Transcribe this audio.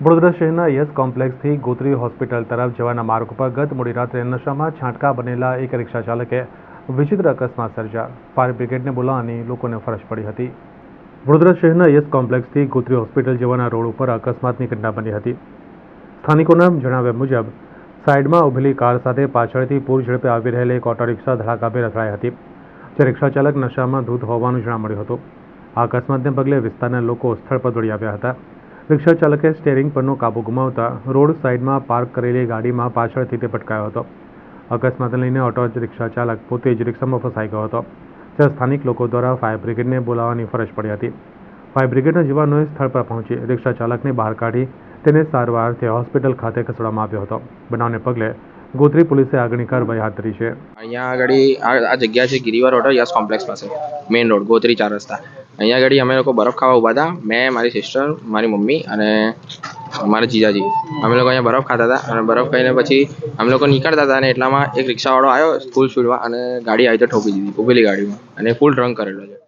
વડોદરા શહેરના યસ કોમ્પ્લેક્સથી ગોત્રી હોસ્પિટલ તરફ જવાના માર્ગ પર ગત મોડી રાત્રે નશામાં છાંટકા બનેલા એક રિક્ષા ચાલકે વિચિત્ર અકસ્માત સર્જા ફાયર બ્રિગેડને બોલાવવાની લોકોને ફરજ પડી હતી. વડોદરા શહેરના યસ કોમ્પ્લેક્સથી ગોત્રી હોસ્પિટલ જવાના રોડ ઉપર અકસ્માતની ઘટના બની હતી. સ્થાનિકોના જણાવ્યા મુજબ, સાઈડમાં ઊભેલી કાર સાથે પાછળથી પૂર ઝડપે આવી રહેલી એક ઓટો રિક્ષા ધડાકાભે રખડાઈ હતી, જે રિક્ષા ચાલક નશામાં ધૂત હોવાનું જાણવા મળ્યું હતું. આ અકસ્માતને પગલે વિસ્તારના લોકો સ્થળ પર દોડી આવ્યા હતા. રિક્ષા ચાલકે સ્ટેરિંગ પરનો કાબુ ગુમાવતા રોડ સાઈડમાં પાર્ક કરેલી ગાડીમાં પાછળથી તે પટકાયો હતો. અકસ્માતને લઈને ઓટો રિક્ષા ચાલક પોતે જ રિક્ષામાં ફસાઈ ગયો હતો. જ્યાં સ્થાનિક લોકો દ્વારા ફાયર બ્રિગેડને બોલાવવાની ફરજ પડી હતી. ફાયર બ્રિગેડના જવાનોએ સ્થળ પર પહોંચી રિક્ષા ચાલકને બહાર કાઢી તેને સારવારથી હોસ્પિટલ ખાતે ખસેડવામાં આવ્યો હતો. બનાવને પગલે ગોત્રી પોલીસે આગળની કાર્યવાહી હાથ ધરી છે. અહીંયા આગળ આ જગ્યા છે ગિરિવાર હોટલ યસ કોમ્પ્લેક્સ પાસે મેઇન રોડ, ગોત્રી ચાર રસ્તા. અહીંયા આગળ અમે લોકો બરફ ખાવા ઊભા હતા. મેં, મારી સિસ્ટર મારી મમ્મી અને મારા જીજાજી. અમે લોકો અહીંયા બરફ ખાતા હતા અને બરફ ખાઈને પછી અમે લોકો નીકળતા હતા અને એટલામાં એક રિક્ષાવાળો આવ્યો ફૂલ સ્પીડમાં અને ગાડી આવી તો ઠોકી દીધી ઊભેલી ગાડીમાં અને ફૂલ ડ્રંક કરેલો છે.